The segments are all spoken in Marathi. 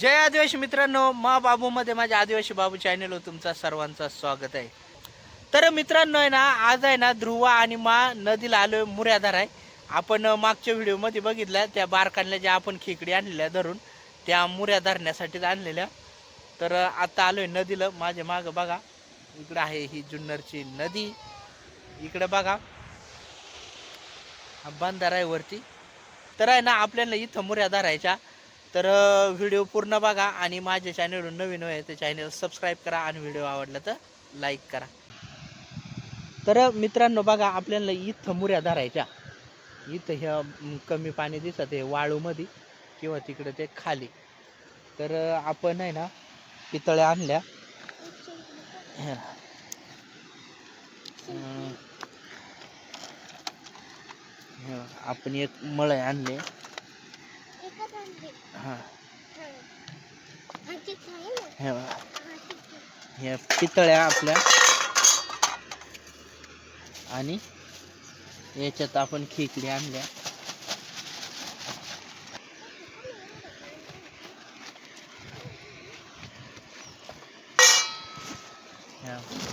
जय आदिवासी मित्रांनो मा बाबूमध्ये माझ्या आदिवासी बाबू चॅनलवर तुमचा सर्वांचं स्वागत आहे. तर मित्रांनो आहे ना आज आहे ना ध्रुवा आणि मा नदीला आलोय मुऱ्याधार आहे. आपण मागच्या व्हिडिओमध्ये बघितल्या त्या बारकांना ज्या आपण खेकडी आणलेल्या धरून त्या मुऱ्या धरण्यासाठीच आणलेल्या. तर अं, आता आलोय नदीला माझ्या मागं बघा. इकडं आहे ही जुन्नरची नदी. इकडं बघा. हा बंधारा आहे वरती. तर आहे ना आपल्याला इथं मुऱ्या धरायच्या तर व्हिडिओ पूर्ण बघा आणि माझ्या चॅनलवर नवीन आहे ते चॅनल सबस्क्राईब करा आणि व्हिडिओ आवडला तर लाईक करा. तर मित्रांनो बघा आपल्याला इथं मुऱ्या धरायच्या. इथं ह्या कमी पाणी दिसत आहे वाळूमध्ये किंवा तिकडे ते खाली. तर आपण आहे ना पितळ्या आणल्या. आपण एक मळ आणले. हां हे बघा. ह्या पितळ्या आपल्या आणि याच्यात आपण खेकडी आणल्या ह्या.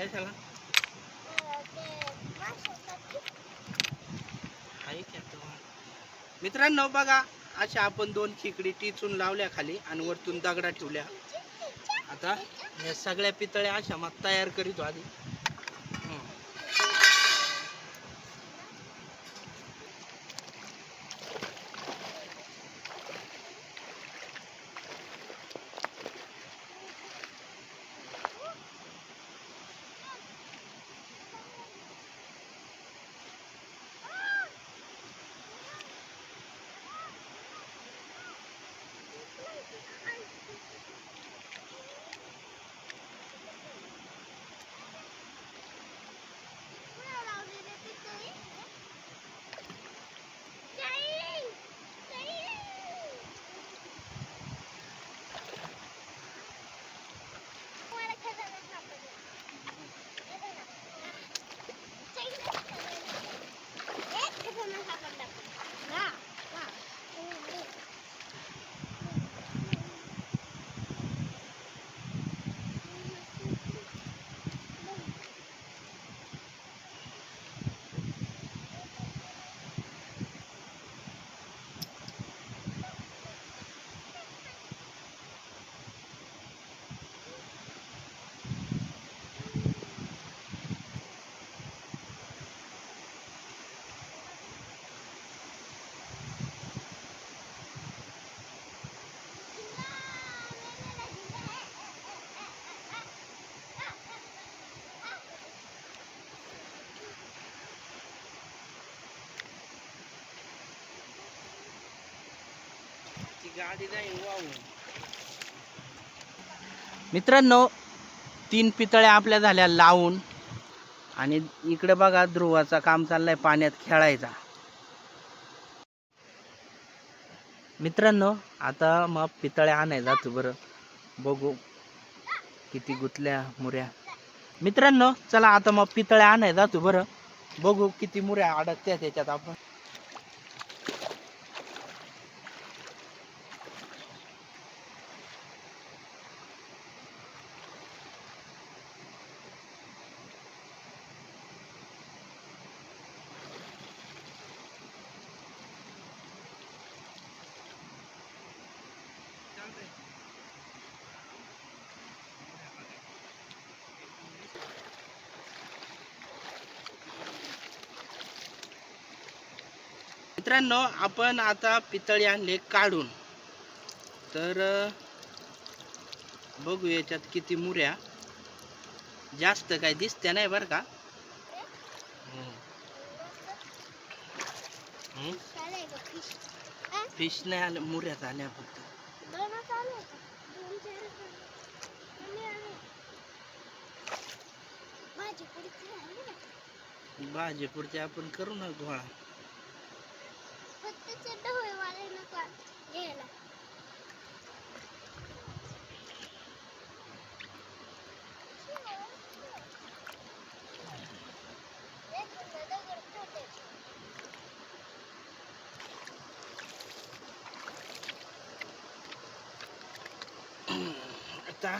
काय झाला? आहे आता मित्रांनो बघा अशा आपण दोन खिकडी टिचून लावल्या खाली आणि वरतून दगडा ठेवल्या. आता या सगळ्या पितळ्या अशा मग तयार करीतो आधी. मित्रांनो तीन पितळ्या आपल्या झाल्या लावून. आणि इकडे बघा ध्रुवाचा काम चाललंय पाण्यात खेळायचा. मित्रांनो आता मग पितळ्या आणाय जातो बरं. बघू किती गुतल्या मुऱ्या. मित्रांनो चला आता मग पितळ्या आणाय जातो बरं. बघू किती मुऱ्या अडकत्या त्याच्यात आपण. मित्रांनो आपण आता पितळी आणले काढून. तर बघू याच्यात किती मुऱ्या. जास्त काय दिसत्या नाही बरं का. फिश नाही आलं मुऱ्यात आल्या फक्त. भाजी आपण करू ना गोळा. आता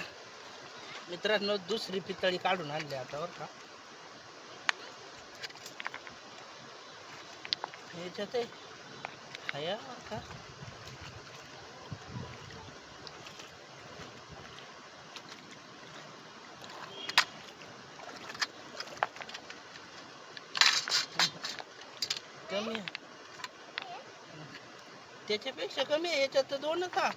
मित्रांनो दुसरी पितळी काढून आणली आता बरं का. याच्यात बरं का कमी आहे. त्याच्यापेक्षा कमी आहे याच्यात तर दोनच हा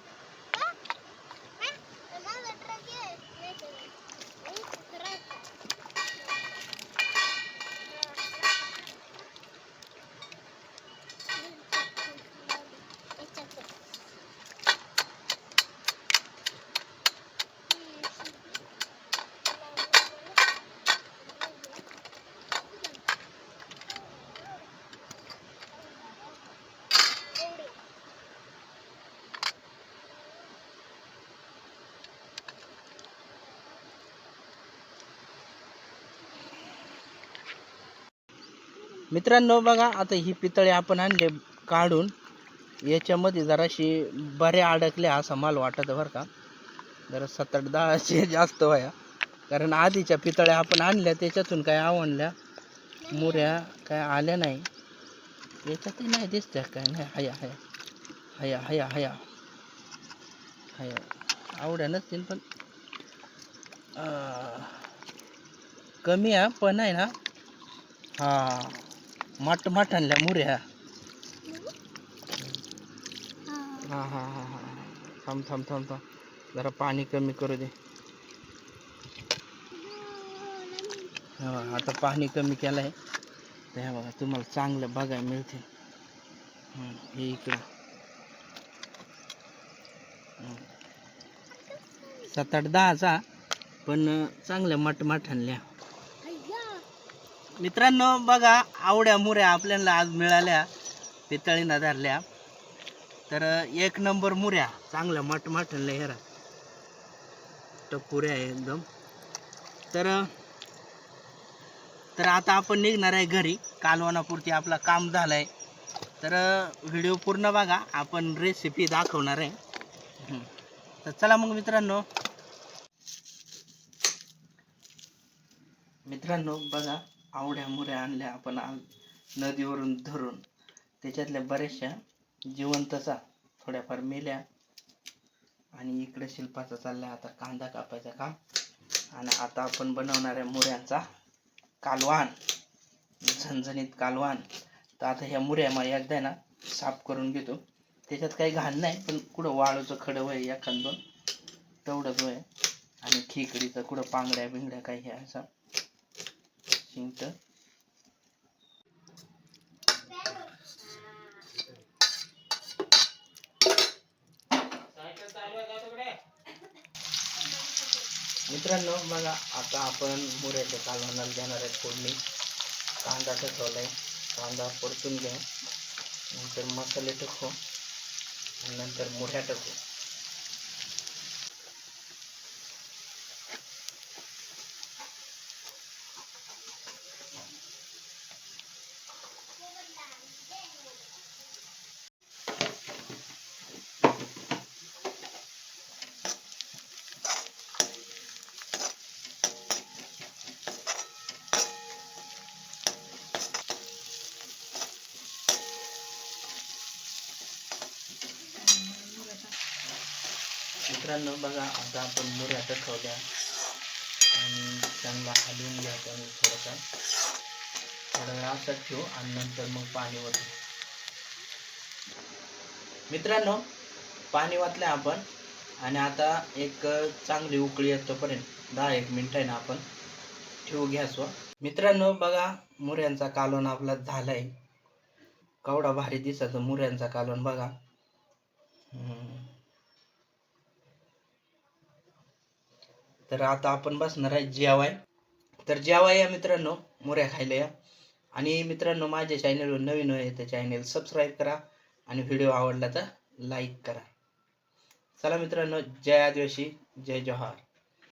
मित्रांनो बघा आता ही पितळे आपण आणले काढून. याच्यामध्ये जराशी बऱ्या अडकल्या असा माल वाटत बरं का. जरा सात आठ दहाशे जास्त व्हाया कारण आधीच्या पितळ्या आपण आणल्या त्याच्यातून काय आवडल्या मुऱ्या काय आल्या नाही. याच्यातही नाही दिसत्या काय नाही. हया हया. हया हया हया. हया. आवड्या नसतील पण कमी आहे पण आहे ना. हा. मट मटणल्या मुऱ्या. हां हां हां हां थांब थांब थांब थांब. जरा पाणी कमी करू दे. आता पाणी कमी केलं आहे तर हे बघा तुम्हाला चांगलं बघायला मिळते हे इकडं. सात आठ दहाचा पण चांगल्या मटमट आणल्या मित्रांनो बघा आवड्या मुऱ्या आपल्याला आज मिळाल्या पितळीनं धरल्या. तर एक नंबर मुऱ्या चांगल्या मटमट हेरा टपुऱ्या आहे एकदम. तर तर आता आपण निघणार आहे घरी. कालवणापुरती आपला काम झालं आहे तर व्हिडिओ पूर्ण बघा. आपण रेसिपी दाखवणार आहे. तर चला मग मित्रांनो. मित्रांनो बघा. आवड्या मुऱ्या आणल्या आपण नदीवरून धरून. त्याच्यातल्या बऱ्याचशा जिवंतचा थोड्याफार मेल्या आणि इकडे शिल्पाचा चालला आता कांदा कापायचा काम. आणि आता आपण बनवणाऱ्या मुऱ्यांचा कालवान झणझणीत कालवान तर आता ह्या मुऱ्या मग एकदा ना साफ करून घेतो. त्याच्यात काही घाण नाही पण कुठं वाळूचं खडं वय एखाद दोन तेवढंच वय. आणि खिकडीचं कुठं पांगड्या बिंगड्या काही ह्या असं चिंच मित्रांनो मग आता आपण मुऱ्याच्या कालवणाला देणार आहे फोडणी. कांदा ठेवला कांदा परतून घ्या. नंतर मसाले टाकू. नंतर मुऱ्या टाकू. मित्रांनो बघा आता आपण मुऱ्या ठेवल्या आणि त्यांना हलवून घ्या आपण थोडंसं. थोडा वेळ असंच ठेवू आणि नंतर मग पाणी ओतू मित्रांनो पाणी वाटलं आपण. आणि आता एक चांगली उकळी येतोपर्यंत दहा एक मिनिट आहे ना आपण ठेवू गॅसवर. मित्रांनो बघा मुऱ्यांचा कालवण आपला झालाय. केवढा भारी दिसायचं मुऱ्यांचा कालवण बघा. तर आता आपण बसणार आहे जेवाय. तर जेवाय या मित्रांनो मोऱ्या खायला या. आणि मित्रांनो माझ्या चॅनलवर नवीन आहे तर चॅनल सबस्क्राईब करा आणि व्हिडिओ आवडला तर लाईक करा. चला मित्रांनो जय आदिवासी जय जोहार.